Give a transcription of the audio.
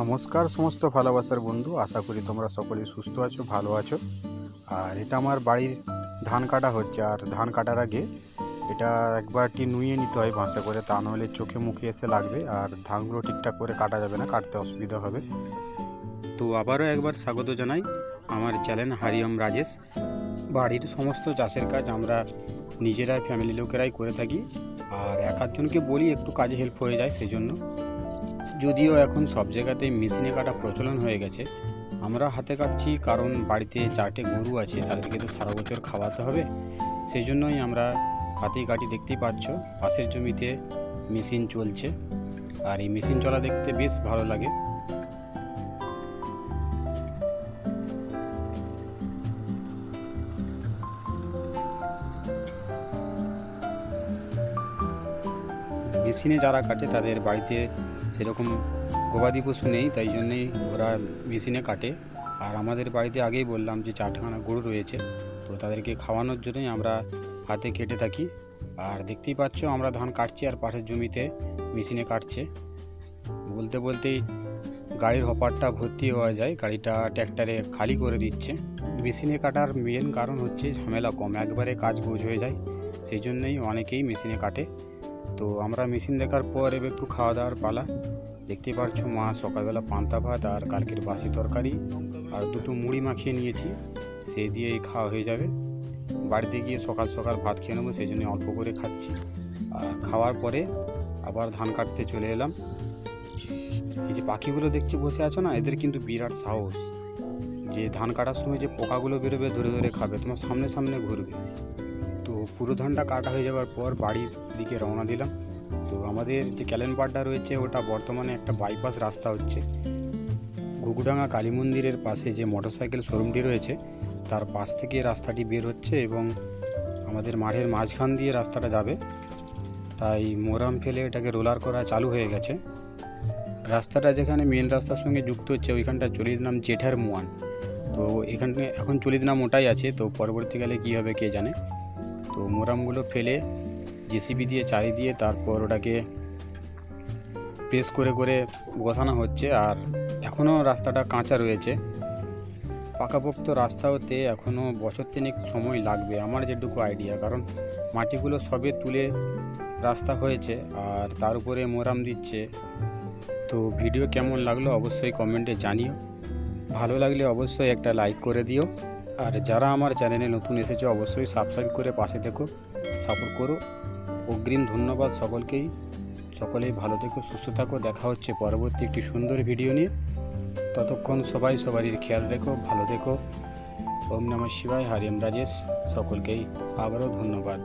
নমস্কার সমস্ত ভালোবাসার বন্ধু, আশা করি তোমরা সকলেই সুস্থ আছো, ভালো আছো। আর এটা আমার বাড়ির ধান কাটা হচ্ছে, আর ধান কাটার আগে এটা একবারটি নুয়ে নিতে হয় বাঁশে করে, তা নাহলে চোখে মুখে এসে লাগবে, আর ধানগুলো ঠিকঠাক করে কাটা যাবে না, কাটতে অসুবিধা হবে। তো আবারও একবার স্বাগত জানাই আমার চ্যানেল হারিয়ম রাজেশ। বাড়ির সমস্ত চাষের কাজ আমরা নিজেরা, ফ্যামিলি লোকেরাই করে থাকি, আর এক আধজনকে বলি একটু কাজে হেল্প হয়ে যায় সেই জন্য যদিও এখন সব জায়গাতে মেশিনে কাটা প্রচলন হয়ে গেছে, আমরা হাতে কাটছি কারণ বাড়িতে চারটে গরু আছে, তাদেরকে তো সারা বছর খাওয়াতে হবে। সেই জন্যই আমরা হাতেই কাটি দেখতেই পাচ্ছ, পাশের জমিতে মেশিন চলছে। আর এই মেশিন চলা দেখতে বেশ ভালো লাগে। মেশিনে যারা কাটে তাদের বাড়িতে সেরকম গবাদি পশু নেই, তাই জন্যেই ওরা মেশিনে কাটে। আর আমাদের বাড়িতে আগেই বললাম যে চারখানা গরু রয়েছে, তো তাদেরকে খাওয়ানোর জন্যই আমরা হাতে কেটে থাকি। আর দেখতেই পাচ্ছ আমরা ধান কাটছি আর পাশের জমিতে মেশিনে কাটছে। বলতে বলতেই গাড়ির হপারটা ভর্তি হওয়া যায়, গাড়িটা ট্র্যাক্টরে খালি করে দিচ্ছে। মেশিনে কাটার মেন কারণ হচ্ছে ঝামেলা কম, একবারে কাজ গোজ হয়ে যায়, সেই জন্যই অনেকেই মেশিনে কাটে। তো আমরা মেশিন দেখার পর এবার একটু খাওয়া দাওয়ার পালা। দেখতে পারছ মা, সকালবেলা পান্তা ভাত আর কালকের বাসি তরকারি আর দুটো মুড়ি মাখিয়ে নিয়েছি সেই দিয়েই খাওয়া হয়ে যাবে। বাড়িতে গিয়ে সকাল সকাল ভাত খেয়ে নেব, সেই জন্য অল্প করে খাচ্ছি। আর খাওয়ার পরে আবার ধান কাটতে চলে এলাম। এই যে পাখিগুলো দেখছি বসে আছো না, এদের কিন্তু বিরাট সাহস। যে ধান কাটার সময় যে পোকাগুলো বেরোবে ধরে ধরে খাবে, তোমার সামনে সামনে ঘুরবে। তো পুরো ধানটা কাটা হয়ে যাওয়ার পর বাড়ির দিকে রওনা দিলাম। তো আমাদের যে ক্যালেন্ডারটা রয়েছে, ওটা বর্তমানে একটা বাইপাস রাস্তা হচ্ছে। ঘুঘুডাঙ্গা কালী মন্দিরের পাশে যে মোটরসাইকেল শোরুমটি রয়েছে, তার পাশ থেকে রাস্তাটি বের হচ্ছে এবং আমাদের মাঠের মাঝখান দিয়ে রাস্তাটা যাবে। তাই মোরাম ফেলে এটাকে রোলার করা চালু হয়ে গেছে। রাস্তাটা যেখানে মেন রাস্তার সঙ্গে যুক্ত হচ্ছে ওইখানটা চলির নাম জেঠার মুয়ান। তো এখানে এখন চলিত নাম ওটাই আছে, তো পরবর্তীকালে কী হবে কে জানে। তো মোরামগুলো ফেলে জেসিবি দিয়ে চারি দিয়ে তারপর ওটাকে প্রেস করে করে বসানো হচ্ছে আর এখনও রাস্তাটা কাঁচা রয়েছে। পাকাপোক্ত রাস্তা হতে এখনও বছর তিনেক সময় লাগবে আমার যেটুকু আইডিয়া কারণ মাটিগুলো সবে তুলে রাস্তা হয়েছে আর তার উপরে মোরাম দিচ্ছে। তো ভিডিও কেমন লাগল অবশ্যই কমেন্টে জানিও। ভালো লাগলে অবশ্যই একটা লাইক করে দিও। আর যারা আমার চ্যানেলে নতুন এসেছে, অবশ্যই সাবস্ক্রাইব করে পাশে দেখো সাপোর্ট করো। অগ্রিম ধন্যবাদ সকলকেই। সকলেই ভালো থেকো, সুস্থ থাকো। দেখা হচ্ছে পরবর্তী একটি সুন্দর ভিডিও নিয়ে। ততক্ষণ সবাই সবারই খেয়াল রেখো, ভালো দেখো ওম নমঃ শিবায় হারিম রাজেশ। সকলকেই আবারও ধন্যবাদ।